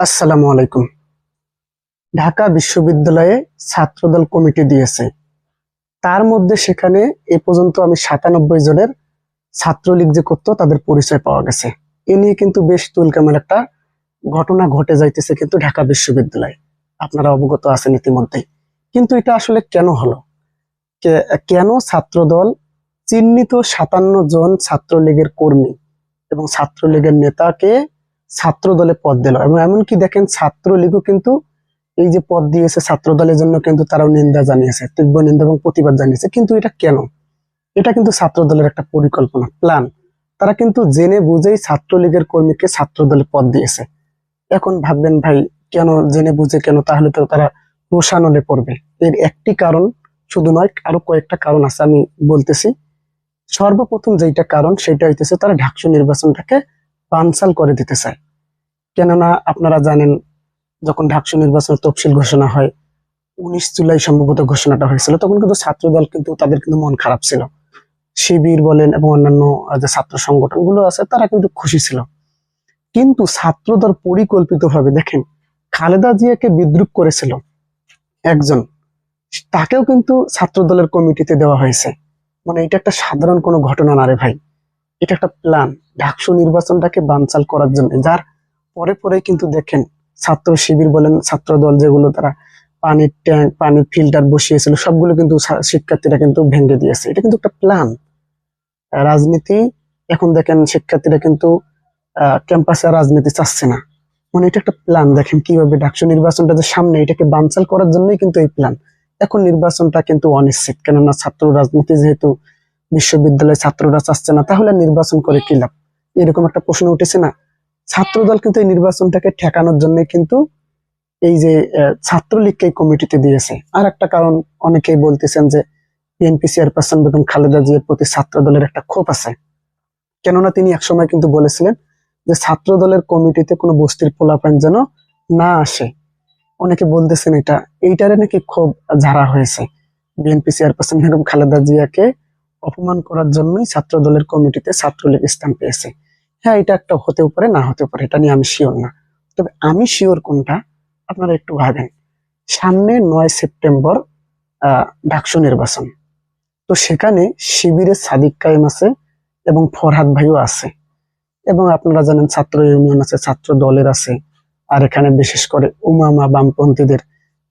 আসসালামু আলাইকুম। ঢাকা বিশ্ববিদ্যালয়ে ছাত্রদল কমিটি দিয়েছে। তার মধ্যে সেখানে এ পর্যন্ত আমি সাতানব্বই জনের ছাত্রলীগ যে করতো, তাদের পরিচয় পাওয়া গেছে। এ নিয়ে কিন্তু বেশ তুলকামের একটা ঘটনা ঘটে যাইতেছে কিন্তু ঢাকা বিশ্ববিদ্যালয়ে। আপনারা অবগত আছেন ইতিমধ্যেই। কিন্তু এটা আসলে কেন হলো? কেন ছাত্রদল চিহ্নিত সাতান্ন জন ছাত্রলীগের কর্মী এবং ছাত্রলীগের নেতাকে ছাত্র দলে পদ দিল এবং এমনকি দেখেন ছাত্রলীগও কিন্তু এই যে পদ দিয়েছে ছাত্র দলের জন্য কিন্তু তারাও নিন্দা জানিয়েছে, তীব্র নিন্দা এবং প্রতিবাদ জানিয়েছে। কিন্তু এটা কেন? এটা কিন্তু ছাত্র দলের একটা পরিকল্পনা প্ল্যান তারা কিন্তু জেনে বুঝেই ছাত্রলীগের কর্মীকে ছাত্র দলে পদ দিয়েছে। এখন ভাববেন ভাই, কেন জেনে বুঝে কেন? তাহলে তো তারা রোষানলে পড়বে। এর একটি কারণ শুধু নয়, আরও কয়েকটা কারণ আছে আমি বলতেছি। সর্বপ্রথম যেটা কারণ, সেটা হইতেছে তারা ঢাকসু নির্বাচনটাকে বানসাল করে দিতে চায়। কেননা আপনারা জানেন, যখন ঢাকসু নির্বাচনের তফসিল ঘোষণা হয়, উনিশ জুলাই সম্ভবত ঘোষণাটা হয়েছিল, তখন কিন্তু ছাত্রদল কিন্তু তাদের কিন্তু মন খারাপ ছিল। শিবির বলেন এবং অন্যান্য যে ছাত্র সংগঠনগুলো আছে, তারা কিন্তু খুশি ছিল। কিন্তু ছাত্রদল পরিকল্পিতভাবে দেখেন, খালেদা জিয়াকে বিদ্রুপ করেছিল একজন। তাকেও কিন্তু ছাত্রদলের কমিটিতে দেওয়া হয়েছে। মানে এটা একটা সাধারণ কোনো ঘটনা না রে ভাই। এটা একটা প্ল্যান ঢাকসু নির্বাচনটাকে বানচাল করার জন্য। যার পরে পরে কিন্তু দেখেন ছাত্র শিবির বলেন, ছাত্র দল যেগুলো তারা পানির ট্যাঙ্ক পানির ফিল্টার বসিয়েছিল, সবগুলো কিন্তু শিক্ষার্থীরা কিন্তু ভেঙে দিয়েছে। এটা কিন্তু একটা প্ল্যান রাজনীতি, এখন দেখেন শিক্ষার্থীরা কিন্তু ক্যাম্পাসে রাজনীতি চাচ্ছে না। মানে এটা একটা প্ল্যান দেখেন কীভাবে ডাকসু নির্বাচনটা যে সামনে এটাকে বানচাল করার জন্যই কিন্তু এই প্ল্যান এখন নির্বাচনটা কিন্তু অনিশ্চিত। কেননা ছাত্র রাজনীতি যেহেতু বিশ্ববিদ্যালয়ের ছাত্ররা চাচ্ছে না, তাহলে নির্বাচন করে কি লাভ? এরকম একটা প্রশ্ন উঠেছে না? ছাত্রদল কিন্তু এই নির্বাচনটাকে ঠেকানোর জন্য কিন্তু এই যে ছাত্রলীগকে কমিটিতে দিয়েছে। আর একটা কারণ অনেকেই বলতেছেন যে, বিএনপি চেয়ারপারসন বেগম খালেদা জিয়ার প্রতি ছাত্রদলের একটা ক্ষোভ আছে। কেননা তিনি একসময় কিন্তু বলেছিলেন যে, ছাত্রদলের কমিটিতে কোনো বস্তির পোলাপান যেন না আসে। অনেকে বলতেছেন এটা। এইটারে নাকি ক্ষোভ ঝাড়া হয়েছে। বিএনপি চেয়ারপারসন বেগম খালেদা জিয়াকে অপমান করার জন্যই ছাত্র দলের কমিটিতে ছাত্রলীগ স্থান পেয়েছে। হ্যাঁ এটা একটা হতেও পারে, না হতেও পারে, এটা নিয়ে আমি শিওর না। তবে আমি শিওর কোনটা? আপনারা একটু ভাবেন। সামনে নয় সেপ্টেম্বর ডাকসু নির্বাচন। তো সেখানে শিবিরের সাদিক কায়েম আছে এবং ফরহাদ ভাইও আছে। এবং আপনারা জানেন ছাত্র ইউনিয়ন আছে, ছাত্র দলের আছে। আর এখানে বিশেষ করে উমামা বামপন্থীদের।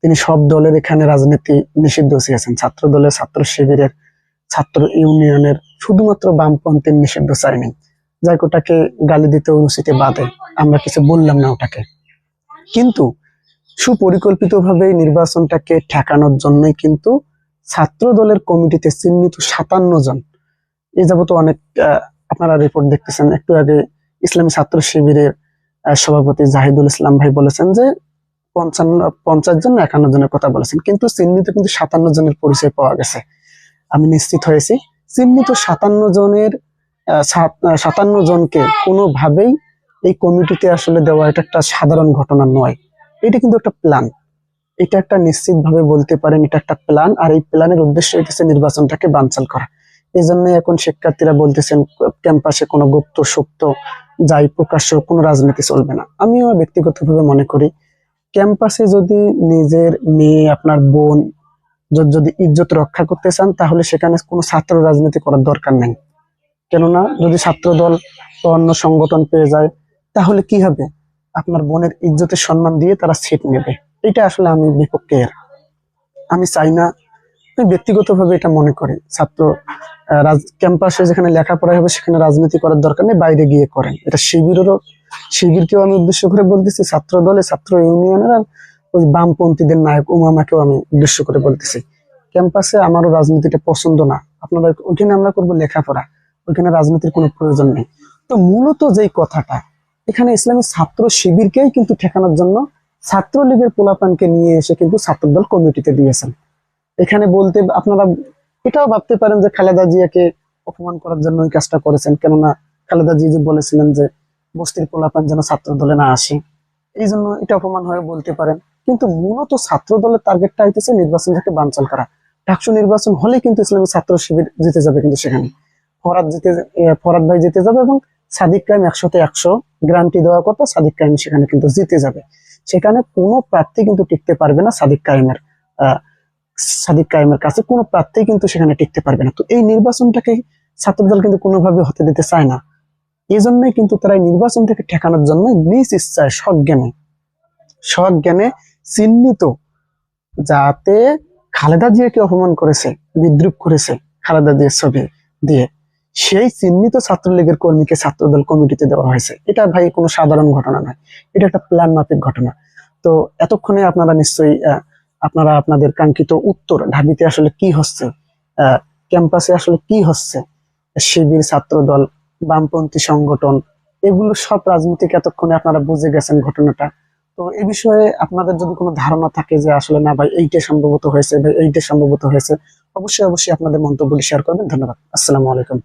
তিনি সব দলের এখানে রাজনীতি নিষিদ্ধ ছাত্র দলের ছাত্র শিবিরের ছাত্র ইউনিয়নের শুধুমাত্র বামপন্থীর নিষিদ্ধ চাইনি যাই ওটাকে গালি দিতে অনুচিতে বাদে আমরা কিছু বললাম না ওটাকে। কিন্তু সুপরিকল্পিতভাবে নির্বাচনটাকে ঠেকানোর জন্যই কিন্তু ছাত্র দলের কমিটিতে চিহ্নিত সাতান্ন জন, এ যাবত অনেক আপনারা রিপোর্ট দেখতেছেন। একটু আগে ইসলামী ছাত্র শিবিরের সভাপতি জাহিদুল ইসলাম ভাই বলেছেন যে পঞ্চান্ন, পঞ্চাশ জন একান্ন জনের কথা বলেছেন, কিন্তু চিহ্নিত কিন্তু সাতান্ন জনের পরিচয় পাওয়া গেছে। আমি নিশ্চিত হয়েছি। চিহ্নিত সাতান্ন জনের সাতান্ন জনকে কোনোভাবেই এই কমিটিতে আসলে দেওয়া এটা একটা সাধারণ ঘটনা নয়। এটা কিন্তু একটা প্ল্যান। এটা একটা নিশ্চিত ভাবে বলতে পারেন এটা একটা প্ল্যান আর এই প্ল্যানের উদ্দেশ্য হইতেছে নির্বাচনটাকে বানচাল করা। এই জন্য এখন শিক্ষার্থীরা বলতেছেন, ক্যাম্পাসে কোনো গুপ্ত, সুপ্ত, যাই প্রকাশ্য কোনো রাজনীতি চলবে না। আমিও ব্যক্তিগতভাবে মনে করি, ক্যাম্পাসে যদি নিজের মেয়ে, আপনার বোন যদি ইজ্জত রক্ষা করতে চান, তাহলে সেখানে কোনো ছাত্র রাজনীতি করার দরকার নেই। কেননা, যদি ছাত্র দল অন্য সংগঠন পেয়ে যায়, তাহলে কি হবে? আপনার বোনের ইজ্জতের সম্মান দিয়ে তারা সিট নেবে। এটা আসলে আমি বিপক্ষে এর। আমি চাই না, আমি ব্যক্তিগতভাবে এটা মনে করি। ছাত্র রাজ, ক্যাম্পাসে যেখানে লেখাপড়া হবে, সেখানে রাজনীতি করার দরকার নেই, বাইরে গিয়ে করেন। এটা শিবিরেরও, শিবিরকেও আমি উদ্দেশ্য করে বলতেছি, ছাত্র দলে, ছাত্র ইউনিয়নের ওই বামপন্থীদের নায়ক উমামাকেও আমি উদ্দেশ্য করে বলতেছি। ক্যাম্পাসে আমারও রাজনীতিটা পছন্দ না। আপনারা ওইখানে আমরা করব লেখাপড়া। ওইখানে রাজনীতির কোনো প্রয়োজন নেই। তো মূলত যেই কথাটা, এখানে ইসলামী ছাত্র শিবিরকেই কিন্তু ঠেকানোর জন্য ছাত্রলীগের পোলাপানকে নিয়ে এসে কিন্তু ছাত্রদল কমিটিতে দিয়েছেন। এখানে বলতে, আপনারা এটাও ভাবতে পারেন যে খালেদা জিয়াকে অপমান করার জন্য এই কাজটা করেছেন, কেননা খালেদা জি যে বলেছিলেন যে বস্তির পোলাপান যেন ছাত্র দলে না আসে, এই জন্য এটা অপমান হয়ে বলতে পারেন। কিন্তু মূলত ছাত্র দলের টার্গেটটা হইতেছে নির্বাচনটাকে বানচাল করা। ডাকসু নির্বাচন হলে কিন্তু ইসলামী ছাত্র শিবির জিতে যাবে কিন্তু সেখানে। ফরাদ জিতে ফরাদ ভাই জিতে যাবে এবং সাদিক কাইম একশোতে একশো গ্যারান্টি দেওয়া কথা সাদিক কাইম সেখানে কিন্তু জিতে যাবে। সেখানে কোনো প্রার্থী কিন্তু টিকতে পারবে না সাদিক কাইমের সাদিক কাইমের কাছে। কোনো প্রার্থী কিন্তু সেখানে টিকতে পারবে না। তো এই নির্বাচনটাকে ছাত্রদল কিন্তু কোনোভাবে হতে দিতে চায় না। এই জন্যই কিন্তু তারা নির্বাচন থেকে ঠেকানোর জন্য নিজ ইচ্ছায় সজ্ঞানে সজ্ঞানে চিহ্নিত, যাতে খালেদা জিয়াকে অপমান করেছে, বিদ্রুপ করেছে খালেদা জিয়ার ছবি দিয়ে। সেই চিহ্নিত ছাত্রলীগের কর্মীকে ছাত্রদল কমিটিতে দেওয়া হয়েছে। এটা ভাই কোনো সাধারণ ঘটনা নয়। এটা একটা প্ল্যান মাফিক ঘটনা। তো এতক্ষণে আপনারা নিশ্চয়ই আপনারা আপনাদের কাঙ্ক্ষিত উত্তর, ঢাবিতে আসলে কি হচ্ছে ক্যাম্পাসে আসলে কি হচ্ছে, শিবির, ছাত্রদল, বামপন্থী সংগঠন, এগুলো সব রাজনীতিক এতক্ষণে আপনারা বুঝে গেছেন ঘটনাটা। তো এ বিষয়ে আপনাদের যদি কোনো ধারণা থাকে যে আসলে না ভাই এইটা সম্ভবত হয়েছে বা এইটা সম্ভবত হয়েছে, অবশ্যই অবশ্যই আপনাদের মন্তব্যটি শেয়ার করবেন। ধন্যবাদ। আসসালামু আলাইকুম।